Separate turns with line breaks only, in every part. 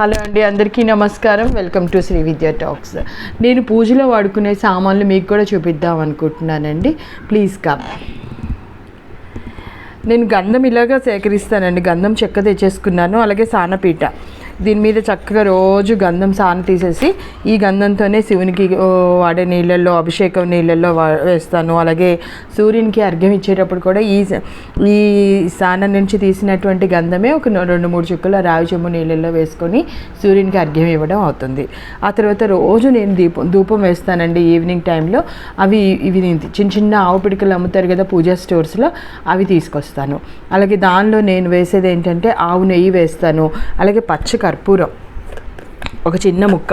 Hello అండి అందరికీ నమస్కారం. వెల్కమ్ టు శ్రీ విద్యా టాక్స్. నేను పూజలో వాడుకునే సామాన్లు మీకు కూడా చూపిద్దాం అనుకుంటున్నానండి. Please come. నేను గంధం ఇలాగా సేకరిస్తానండి. గంధం చెక్క తెచ్చేసుకున్నాను అలాగే సానపీట. దీని మీద చక్కగా రోజు గంధం సాన తీసేసి ఈ గంధంతోనే శివునికి వాడే నీళ్ళల్లో అభిషేకం నీళ్ళల్లో వేస్తాను. అలాగే సూర్యునికి అర్ఘ్యం ఇచ్చేటప్పుడు కూడా ఈ ఈ సానం నుంచి తీసినటువంటి గంధమే ఒక రెండు మూడు చుక్కల రావి చెమ్ము నీళ్ళల్లో వేసుకొని సూర్యునికి అర్ఘ్యం ఇవ్వడం అవుతుంది. ఆ తర్వాత రోజు నేను దీపం ధూపం వేస్తానండి ఈవినింగ్ టైంలో. అవి ఇవి చిన్న చిన్న ఆవు పిడికలు అమ్ముతారు కదా పూజా స్టోర్స్లో అవి తీసుకొస్తాను. అలాగే దానిలో నేను వేసేది ఏంటంటే ఆవు నెయ్యి వేస్తాను. అలాగే పచ్చ కర్పూరం ఒక చిన్న ముక్క.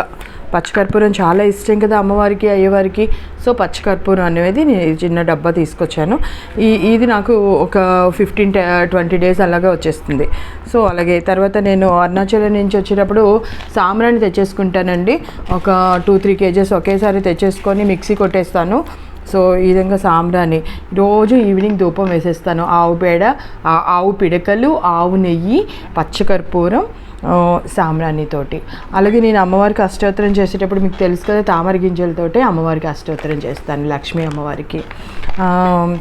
పచ్చకర్పూరం చాలా ఇష్టం కదా అమ్మవారికి అయ్యవారికి. సో పచ్చకర్పూరం అనేది నేను చిన్న డబ్బా తీసుకొచ్చాను. ఈ ఇది నాకు ఒక ఫిఫ్టీన్ ట్వంటీ డేస్ అలాగా వచ్చేస్తుంది. సో అలాగే తర్వాత నేను అరుణాచలం నుంచి వచ్చేటప్పుడు సాంబ్రాణి తెచ్చేసుకుంటానండి. ఒక టూ త్రీ కేజెస్ ఒకేసారి తెచ్చేసుకొని మిక్సీ కొట్టేస్తాను. సో ఈ విధంగా సాంబ్రాణి. రోజు ఈవినింగ్ ధూపం వేసేస్తాను. ఆవు పేడ ఆవు పిడకలు ఆవు నెయ్యి పచ్చకర్పూరం సామ్రాణితోటి అలాగే నేను అమ్మవారికి అష్టోత్తరం చేసేటప్పుడు మీకు తెలుసు కదా తామర గింజలతోటి అమ్మవారికి అష్టోత్తరం చేస్తాను లక్ష్మీ అమ్మవారికి.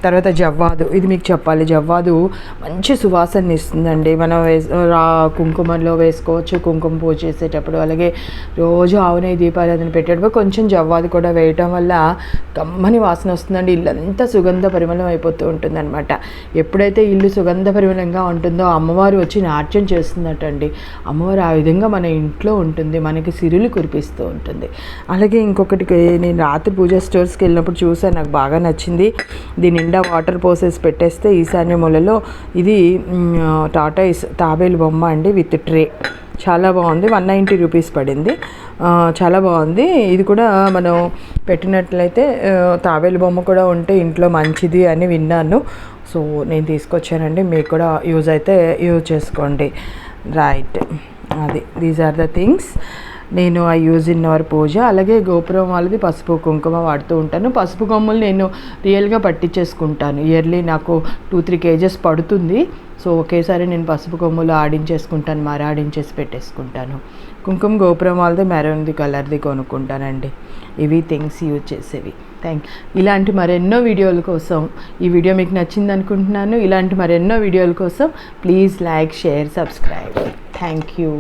తర్వాత జవ్వాదు ఇది మీకు చెప్పాలి. జవ్వాదు మంచి సువాసన ఇస్తుందండి. మనం వేస్ రా కుంకుమలో వేసుకోవచ్చు కుంకుమ పూజ చేసేటప్పుడు. అలాగే రోజు ఆవునై దీపారాధన పెట్టేటప్పుడు కొంచెం జవ్వాదు కూడా వేయటం వల్ల కమ్మని వాసన వస్తుందండి. ఇల్లంతా సుగంధ పరిమళం అయిపోతూ ఉంటుందన్నమాట. ఎప్పుడైతే ఇల్లు సుగంధ పరిమళంగా ఉంటుందో అమ్మవారు వచ్చి నాట్యం చేస్తుందటండి అమ్మవారు ఆ విధంగా మన ఇంట్లో ఉంటుంది మనకి సిరులు కురిపిస్తూ ఉంటుంది. అలాగే ఇంకొకటి నేను రాత్రి పూజ స్టోర్స్కి వెళ్ళినప్పుడు చూసాను నాకు బాగా నచ్చింది. దీని నిండా వాటర్ పోసెస్ పెట్టేస్తే ఈశాన్య మూలలో ఇది టాటా తాబేలు బొమ్మ అండి విత్ ట్రే. చాలా బాగుంది వన్ నైంటీ రూపీస్ పడింది. చాలా బాగుంది. ఇది కూడా మనం పెట్టినట్లయితే తాబేలు బొమ్మ కూడా ఉంటే ఇంట్లో మంచిది అని విన్నాను. సో నేను తీసుకొచ్చానండి మీకు కూడా యూజ్ అయితే యూజ్ చేసుకోండి. రైట్ అది దీస్ ఆర్ ద థింగ్స్ నేను ఆ యూజ్ ఇన్ అవర్ పూజ. అలాగే గోపురం వాళ్ళది పసుపు కుంకుమ వాడుతూ ఉంటాను. పసుపు కొమ్ములు నేను రియల్గా పట్టించేసుకుంటాను. ఇయర్లీ నాకు టూ త్రీ కేజెస్ పడుతుంది. సో ఒకేసారి నేను పసుపు కొమ్ములు ఆడించేసుకుంటాను మరి ఆడించేసి పెట్టేసుకుంటాను. కుంకుమ గోపురం వాళ్ళది మెరూన్ది కలర్ది కొనుక్కుంటానండి. ఇవి థింగ్స్ యూజ్ చేసేవి. థ్యాంక్ ఇలాంటి మరెన్నో వీడియోల కోసం ఈ వీడియో మీకు నచ్చింది అనుకుంటున్నాను. ఇలాంటి మరెన్నో వీడియోల కోసం please like share subscribe thank you